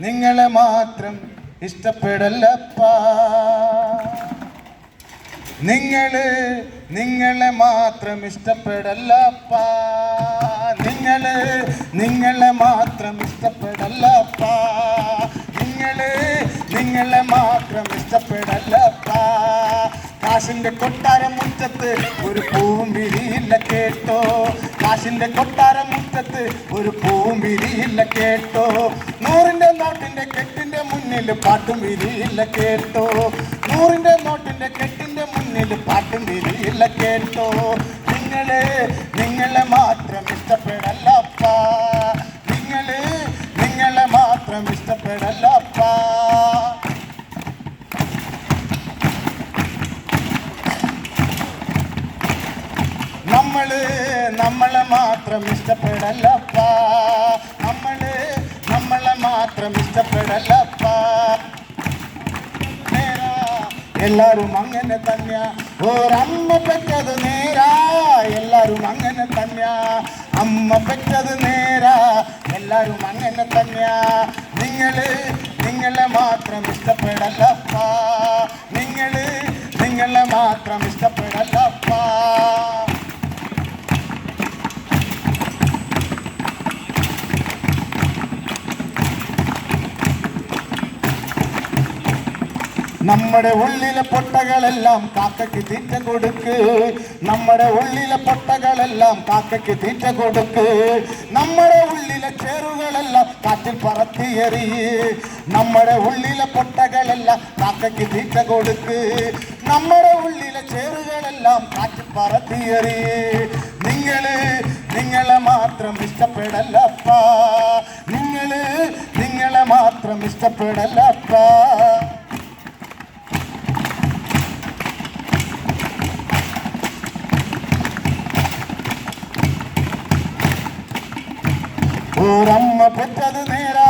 നിങ്ങളെ മാത്രം ഇഷ്ടപ്പെടല്ലപ്പാ നിങ്ങൾ നിങ്ങളെ മാത്രം ഇഷ്ടപ്പെടല്ലപ്പാ നിങ്ങൾ നിങ്ങളെ മാത്രം ഇഷ്ടപ്പെടല്ലപ്പാ നിങ്ങൾ നിങ്ങളെ മാത്രം ഇഷ്ടപ്പെടല്ലപ്പാ കാശിന്റെ കൊട്ടാരം മുറ്റത്ത് ഒരു പൂവും കേട്ടോ. കാശിന്റെ കൊട്ടാരം മുറ്റത്ത് ഒരു പൂവും വിരിയില്ല കേട്ടോ. നൂറിന്റെ നോട്ടിന്റെ കെട്ടിന്റെ മുന്നിൽ പാട്ടും വിരിയില്ല കേട്ടോ. നൂറിന്റെ നോട്ടിന്റെ കെട്ടിന്റെ മുന്നിൽ പാട്ടും വിരിയില്ല കേട്ടോ. നിങ്ങളെ നിങ്ങളെ മാത്രം ഇഷ്ടപ്പെടല്ലപ്പാ നമ്മൾ നമ്മളെ മാത്രം ഇഷ്ടപ്പെടല്ലപ്പാ നേരാ എല്ലാരും അങ്ങനെ തന്നെയാ. ഓരമ്മ പെറ്റത് നേരാ എല്ലാരും അങ്ങനെ തന്നെയാ. അമ്മ പെറ്റത് നേരാ എല്ലാരും അങ്ങനെ തന്നെയാ. നിങ്ങൾ നിങ്ങളെ മാത്രം ഇഷ്ടപ്പെടല്ലപ്പാ നിങ്ങൾ നിങ്ങളെ മാത്രം ഇഷ്ടപ്പെടല്ലപ്പാ നമ്മുടെ ഉള്ളിലെ പൊട്ടകളെല്ലാം കാക്കയ്ക്ക് തീറ്റ കൊടുക്ക്. നമ്മുടെ ഉള്ളിലെ പൊട്ടകളെല്ലാം കാക്കയ്ക്ക് തീറ്റ കൊടുക്ക്. നമ്മുടെ ഉള്ളിലെ ചേറുകളെല്ലാം കാറ്റിൽ പറത്തിയെറി നമ്മുടെ ഉള്ളിലെ പൊട്ടകളെല്ലാം കാക്കയ്ക്ക് തീറ്റ കൊടുക്ക്. നമ്മുടെ ഉള്ളിലെ ചേറുകളെല്ലാം കാറ്റിൽ പറത്തിയെറി നിങ്ങൾ നിങ്ങളെ മാത്രം ഇഷ്ടപ്പെടല്ലപ്പാ നിങ്ങൾ നിങ്ങളെ മാത്രം ഇഷ്ടപ്പെടല്ലപ്പാ ഒരമ്മ പെറ്റത് നേരാ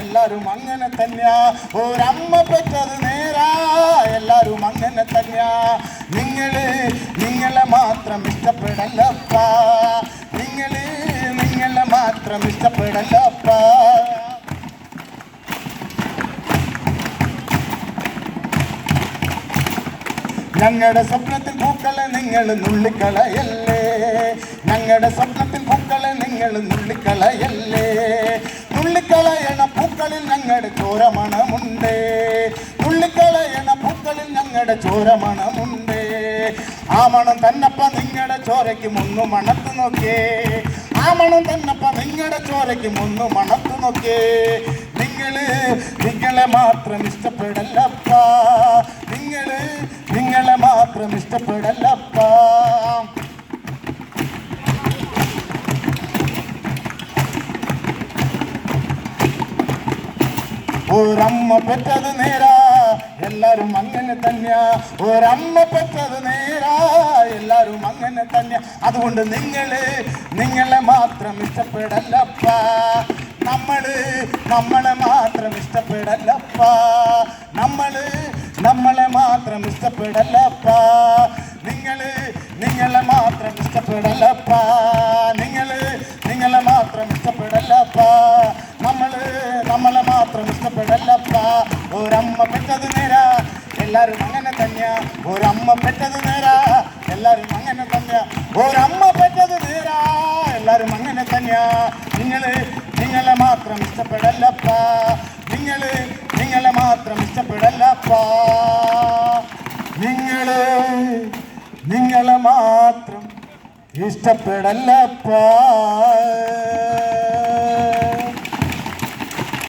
എല്ലാരും അങ്ങനെ തന്നെയാ. ഒരമ്മ പെറ്റത് നേരാ എല്ലാരും അങ്ങനെ തന്നെയാ. നിങ്ങൾ നിങ്ങളെ മാത്രം ഇഷ്ടപ്പെടല്ലപ്പ നിങ്ങൾ നിങ്ങളെ മാത്രം ഇഷ്ടപ്പെടല്ലപ്പ ഞങ്ങളുടെ സ്വപ്നത്തിൽ പൂക്കളെ നിങ്ങൾ നുള്ളിക്കളയല്ലേ? ഞങ്ങളുടെ സ്വപ്നത്തിൽ പൂക്കളെ നിങ്ങൾ നുള്ളിക്കളയല്ലേ? നുള്ളിക്കളയണ പൂക്കളിൽ ഞങ്ങളുടെ ചോരമണമുണ്ട്. നുള്ളിക്കളയണ പൂക്കളിൽ ഞങ്ങളുടെ ചോരമണമുണ്ട്. ആ മണം തന്നപ്പ നിങ്ങളുടെ ചോരയ്ക്ക് മുന്നു മണത്ത് നോക്കിയേ ആ മണം തന്നപ്പ നിങ്ങളുടെ ചോരയ്ക്ക് മുന്നു മണത്ത് നോക്കിയേ നിങ്ങൾ നിങ്ങളെ മാത്രം ഇഷ്ടപ്പെടല്ലപ്പാ നിങ്ങൾ നിങ്ങളെ മാത്രം ഇഷ്ടപ്പെടല്ലപ്പാ ഒരമ്മ പെറ്റത് നേരാ. എല്ലാരും അങ്ങനെ തന്നെയാ. ഒരമ്മ പെറ്റത് നേരാ. എല്ലാരും അങ്ങനെ തന്നെയാ. അതുകൊണ്ട് നിങ്ങൾ നിങ്ങളെ മാത്രം ഇഷ്ടപ്പെടല്ലപ്പ. നമ്മൾ നമ്മളെ മാത്രം ഇഷ്ടപ്പെടല്ലപ്പ. നമ്മൾ നമ്മളെ മാത്രം ഇഷ്ടപ്പെടല്ലപ്പ. നിങ്ങൾ നിങ്ങളെ മാത്രം ഇഷ്ടപ്പെടല്ലപ്പാ. നമ്മളെ മാത്രം ഇഷ്ടപ്പെടല്ലപ്പാ ഒരമ്മ പെറ്റത് നേരാ. എല്ലാരും അങ്ങനെ തന്നെയാ. ഒരമ്മ പെറ്റത് നേരാ. എല്ലാരും അങ്ങനെ തന്നെയാ. ഒരമ്മ പെറ്റത് നേരാ. എല്ലാരും അങ്ങനെ തന്നെയാ. നിങ്ങൾ നിങ്ങളെ മാത്രം ഇഷ്ടപ്പെടല്ലപ്പാ നിങ്ങൾ നിങ്ങളെ മാത്രം ഇഷ്ടപ്പെടല്ലപ്പാ നിങ്ങൾ നിങ്ങളെ മാത്രം ഇഷ്ടപ്പെടല്ലപ്പാ